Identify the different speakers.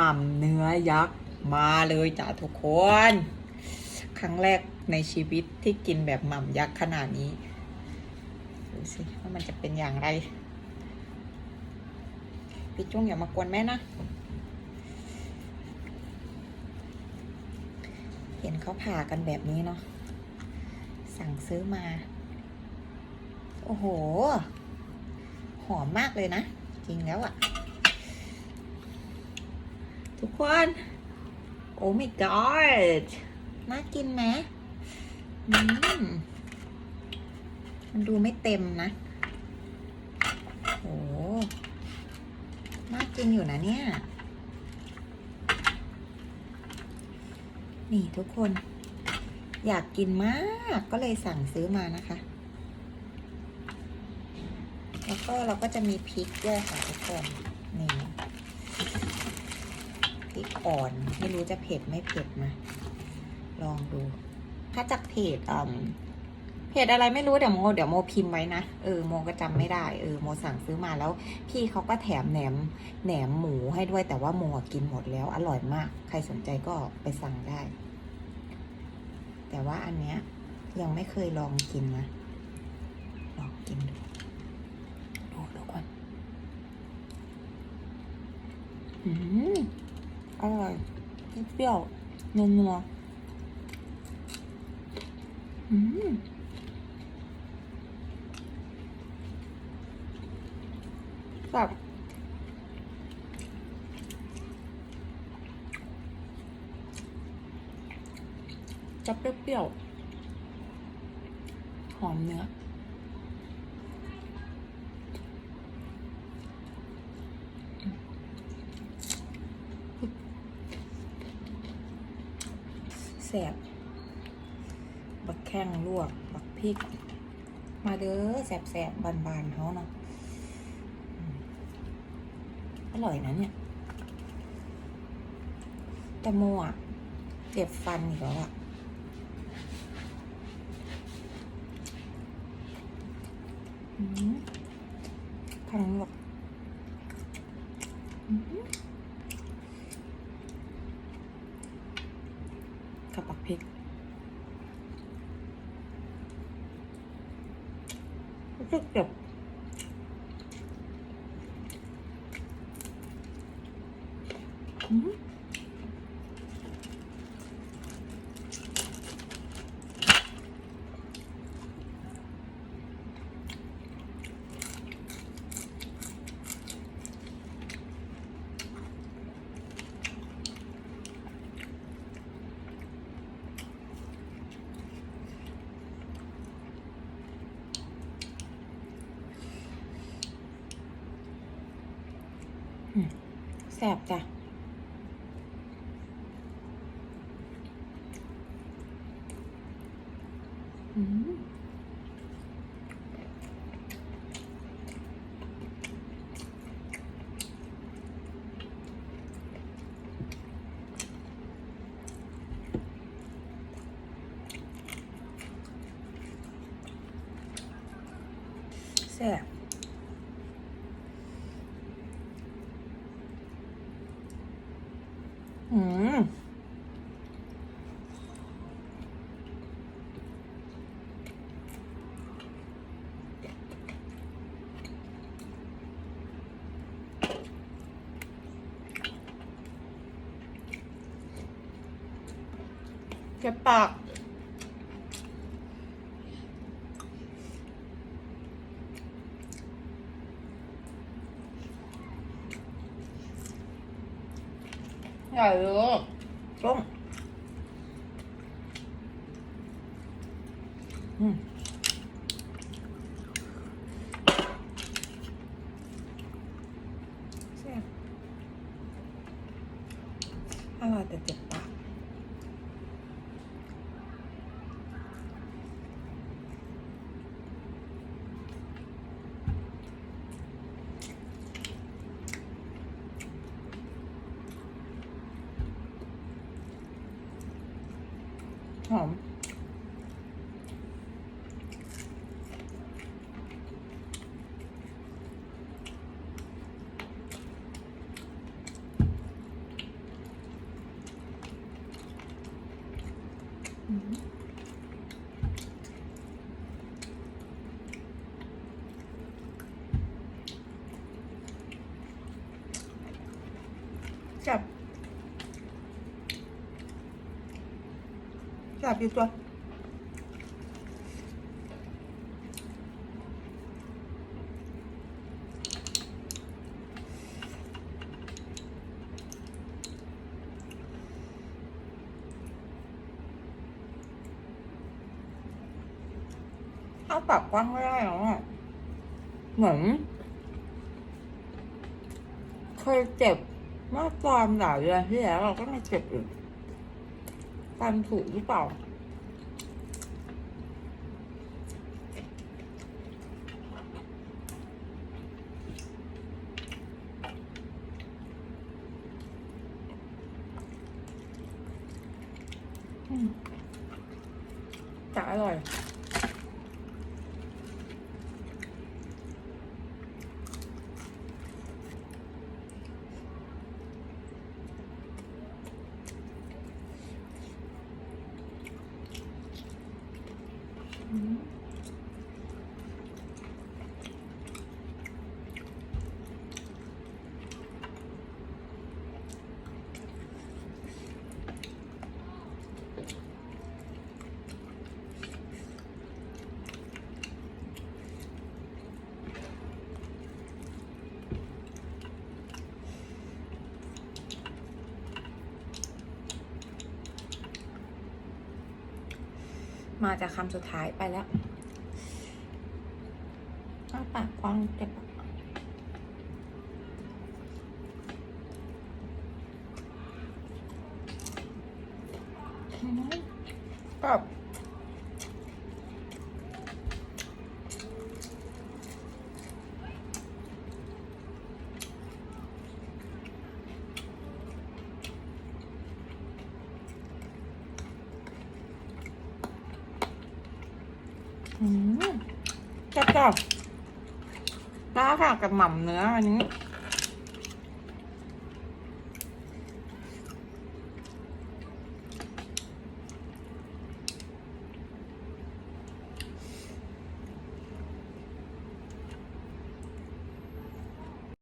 Speaker 1: ม่ำเนื้อยักษ์มาเลยจ้ะทุกคน ครั้งแรกในชีวิตที่กินแบบหม่ำยักษ์ขนาดนี้ดูสิว่ามันจะเป็นอย่างไร พี่จุ้งอย่ามากวนแม่นะ เห็นเขาผ่ากันแบบนี้เนาะสั่งซื้อมา โอ้โห หอมมากเลยนะ จริงแล้วอะ่ะ ทุกคน โอ้ my god น่ากินไหมมมันดูไม่เต็มนะ โอ้น่ากินอยู่นะเนี่ย นี่ทุกคน อยากกินมากก็เลยสั่งซื้อมานะคะ แล้วก็เราก็จะมีพริกด้วยค่ะทุกคน นี่พริกอ่อน ไม่รู้จะเผ็ดไม่เผ็ดนะลองดู ถ้าจากเพจอ่าเพจอะไรไม่รู้เดี๋ยวโมเดี๋ยวโมพิมพ์ไว้นะเออโมก็จำไม่ได้เออโมสั่งซื้อมาแล้ว พี่เขาก็แถมแหนมแหนมหมูให้ด้วยแต่ว่าโมอะกินหมดแล้ว อร่อยมาก ใครสนใจก็ไปสั่งได้ แต่ว่าอันเนี้ยยังไม่เคยลองกินนะลองกินดูดูดูก่อนอืม อร่อยเปรี้ยวนัวนัวๆอืมแบบจะเปรี้ยวๆหอมเนื้อ แสบบักแข้งลวก บักพริก มาเด้อแสบแสบบานบานๆเขาเนาะอร่อยนะเนี่ยแต่โมอะเจ็บฟันอีกแล้วอะอืมพังลวกอืมกับบักพ ริกรู้สึกเจ็บอืม แสบจ้ะ อืมแซ่บอืม เจ็บปาก ใหญ่เลยต้มอืมแซ่บอร่อยแต่เจ็บ Tom. Mm-hmm.
Speaker 2: จับอีกตัวถ้าปากกว้างไม่ได้แล้วอ่เหมือนเคยเจ็บเมื่อตอนหลายเดือนที่แล้วเราก็ไมาเจ็บอีก ฟันถูกหรือเปล่าอืมแต่อร่อย มาจากคำสุดท้ายไปแล้วอ้าปากกว้างเจ็บอะอืมแบ อืมจับจับปลาค่ะกับหม่ำเนื้ออันนี้